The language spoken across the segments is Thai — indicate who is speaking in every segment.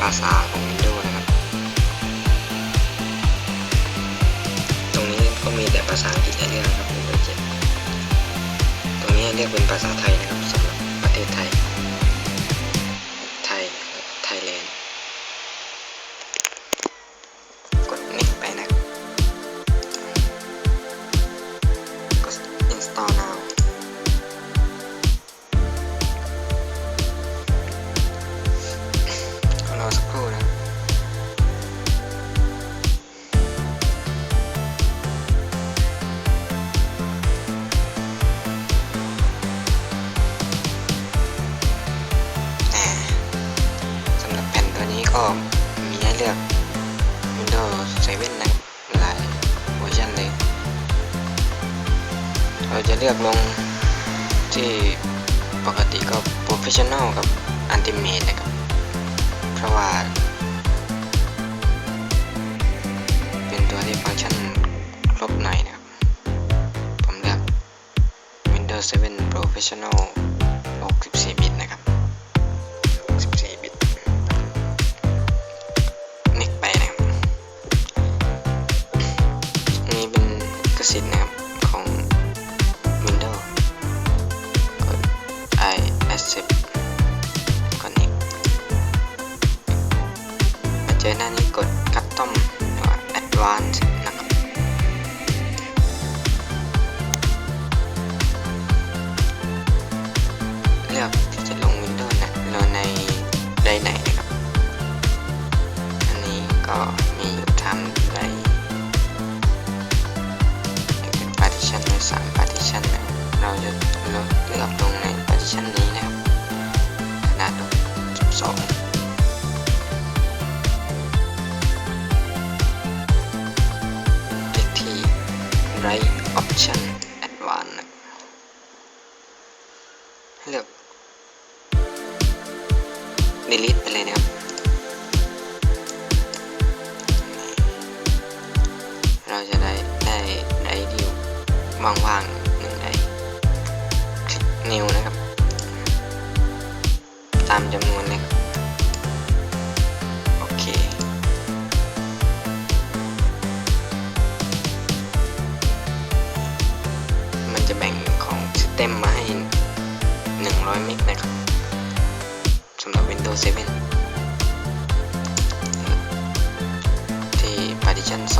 Speaker 1: ภาษาของ Windows นะครับ ตรงนี้ก็มีแต่ภาษาอังกฤษให้เลือกนครับ Windows 7ตรงนี้เรียกเป็นภาษาไทยนะครับสำหรับประเทศไทย ให้เลือก Windows 7นะหลายเวอร์ชันเลย เราจะเลือกลงที่ปกติก็ Professional กับ Ultimate นะครับ เพราะว่า เป็นตัวที่ฟังก์ชันครบหน่อยนะครับ ผมเลือก Windows 7 Professional delete ไปเลยนะครับ เราจะได้ได้ได้ดิวว่างๆหนึ่งได้คลิกนิวนะครับ ตามจำนวนนะครับโอเค มันจะแบ่งของสเต็มมาให้100เมกนะครับำหรับ Windows 7 ที่ partition 2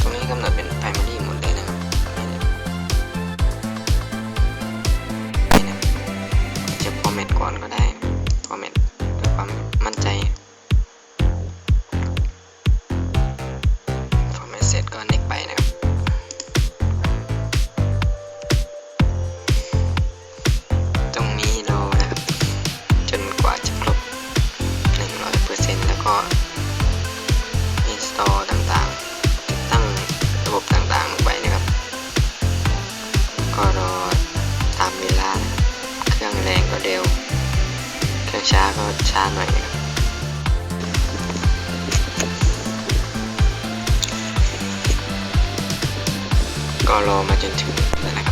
Speaker 1: ตรงนี้กำหนดเป็น primary หมดเลยนะครับนี่นะจะ format ก่อนก็ได้ format ด้วยความมั่น ก็รอมาจนถึงนะครับ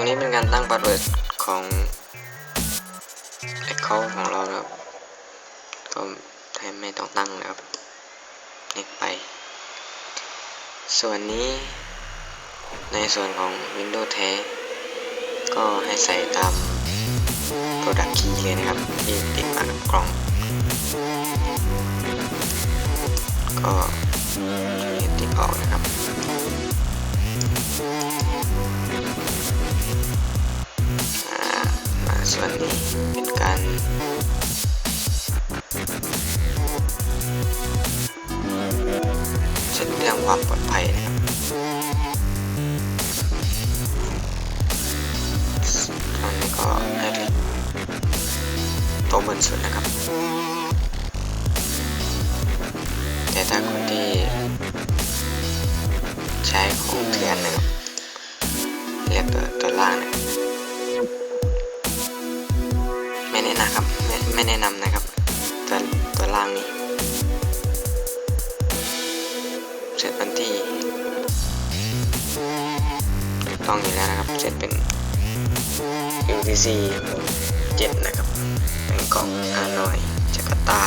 Speaker 1: รงนี้เป็นการตั้งพาสเวิร์ดของ account ของเราครับ ก็แทนไม่ต้องตั้งนะครับ next ไป ส่วนนี้ในส่วนของ Windows แท้ ก็ให้ใส่ตาม Product Key เลยนะครับ ที่ติดมากับกล่อง ก็ติดออกนะครับ วนนี้เป็นการเช็คเรื่องความปลอดภัยนะครับอันนี้ก็ให้เลือกตัวบนสุดนะครับ แต่ถ้าคนที่ใช้ของเถื่อนนะครับเรียกตัวตัวล่างนะ กต้องอยู่แล้วนะครับเสร็จเป็น UTC 7 นะครับ เป็นกล่องฮานอยจาการ์ตา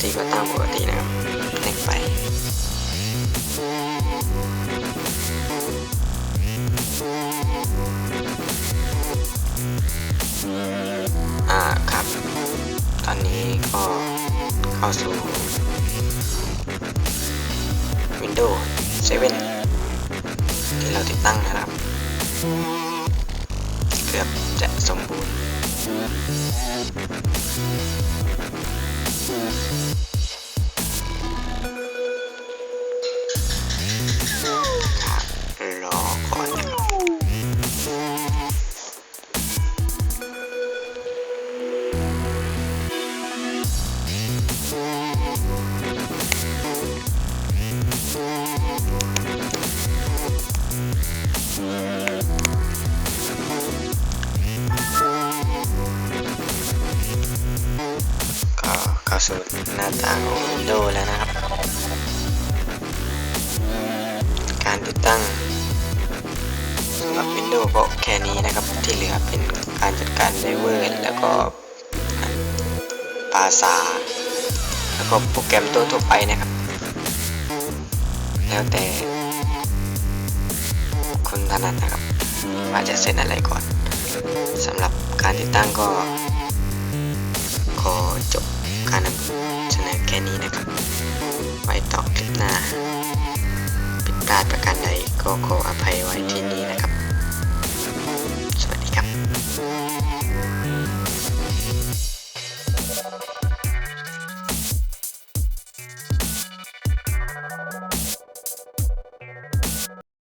Speaker 1: ที่ก็ตามปกตินะครับเล็กไปอ่าครับ ตอนนี้ก็เข้าสู่ Windows 7 ที่เราติดตั้งนะครับ เกือบจะสมบูรณ์ สู่หน้าต่างของ Windows แล้วนะครับ การติดตั้งสำหรับ Windows ก็แค่นี้นะครับ ที่เหลือเป็นการจัดการไดเวอร์แล้วก็ภาษา แล้วก็โปรแกรมตัวทั่วไปนะครับ แล้วแต่คนถนัดนะครับว่าจะเซ็นอะไรก่อนสำหรับการติดตั้งก็ขอจบ ค่นี้นะครับ ไว้ต่อคลิปหน้าผิดพลาดประการใดก็ขออภัยไว้ที่นี้นะครับ สวัสดีครับ